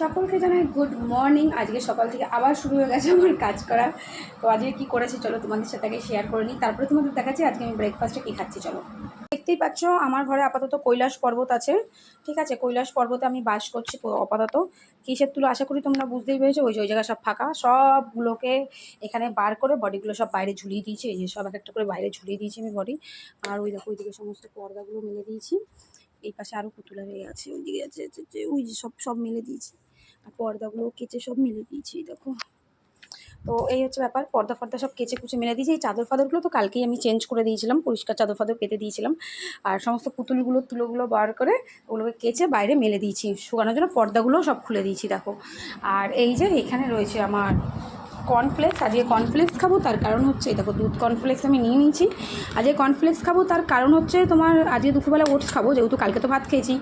সকলকে জানাই good morning আজকে সকাল থেকে আবার শুরু হয়ে গেছে আমার কাজ করা তো আজকে কি করেছি চলো তোমাদের সাথে আগে শেয়ার করে নিই। তারপরে তোমাদের দেখাচ্ছি আজকে আমি ব্রেকফাস্টে কী খাচ্ছি, চলো। দেখতেই পাচ্ছ, আমার ঘরে আপাতত কৈলাস পর্বত আছে। ঠিক আছে, কৈলাস পর্বতে আমি বাস করছি আপাতত। কিসের তুলো আশা করি তোমরা বুঝতেই পেরেছ, ওই যে ওই জায়গা সব ফাঁকা। সবগুলোকে এখানে বার করে বডিগুলো সব বাইরে ঝুলিয়ে দিয়েছি। এই যে সব এক একটা করে বাইরে ঝুলিয়ে দিয়েছি আমি বডি। আর ওই দেখো, ওইদিকে সমস্ত পর্দাগুলো মেলে দিয়েছি। এই পাশে আরও পুতুলা হয়ে আছে, ওইদিকে আছে, ওই যে সব সব মেলে দিয়েছি। পর্দাগুলো কেচে সব মেলে দিয়েছি, দেখো। তো এই হচ্ছে ব্যাপার, পর্দা ফর্দা সব কেচে কুচে মেলে দিয়েছি। এই চাদর ফাদরগুলো তো কালকেই আমি চেঞ্জ করে দিয়েছিলাম, পরিষ্কার চাদর ফাদর পেতে দিয়েছিলাম। আর সমস্ত পুতুলগুলো, তুলোগুলো বার করে ওগুলোকে কেচে বাইরে মেলে দিয়েছি। শুকানোর জন্য পর্দাগুলোও সব খুলে দিয়েছি, দেখো। আর এই যে এখানে রয়েছে আমার কর্নফ্লেক্স আজকে কর্নফ্লেক্স খাব, তার কারণ হচ্ছে দেখো, দুধ কর্নফ্লেক্স আমি নিয়ে নিয়েছি। আজকে কর্নফ্লেক্স খাব, তার কারণ হচ্ছে তোমার আজকে দুপুরবেলা ওটস খাব, যেহেতু কালকে তো ভাত খেয়েছি।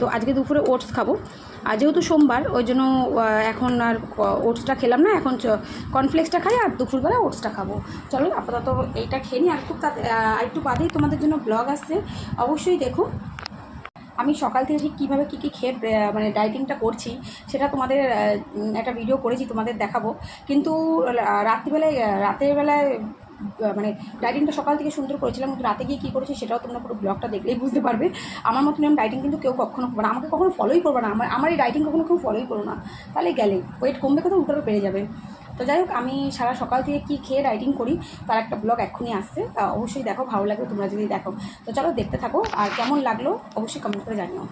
তো আজকে দুপুরে ওটস খাব। আর যেহেতু সোমবার, ওই জন্য এখন আর ওটসটা খেলাম না, এখন কর্নফ্লেক্সটা খাই আর দুপুরবেলা ওটসটা খাব। চলো, আপাতত এইটা খেয়ে নিই। আর খুব আর একটু বাদেই তোমাদের জন্য ব্লগ আসছে। অবশ্যই দেখো। আমি সকাল থেকে ঠিক কীভাবে কী কী খেয়ে মানে ডাইটিংটা করছি, সেটা তোমাদের একটা ভিডিও করেছি, তোমাদের দেখাবো। কিন্তু রাত্রিবেলায় রাতের বেলায় মানে ডাইটিংটা সকাল থেকে সুন্দর করেছিলাম, কিন্তু রাতে গিয়ে কী করেছি সেটাও তোমরা পুরো ব্লগটা দেখলেই বুঝতে পারবে। আমার মতন আমি ডাইটিং কিন্তু কেউ কখনো করবে না, আমাকে কখনো ফলোই করবে না। আমার আমার এই ডাইটিং কখনো কেউ ফলোই করো না। তাহলে গেলে ওয়েট কমবে কোথাও, উল্টো বেড়ে যাবে। তো যাই হোক, আমি সারা সকাল থেকে কি খেয়ে রাইটিং করি, তার একটা ব্লগ এক্ষুনি আসছে। অবশ্যই দেখো, ভালো লাগবে তোমরা যদি দেখো। তো চলো, দেখতে থাকো, আর কেমন লাগল, অবশ্যই কমেন্ট করে জানিও।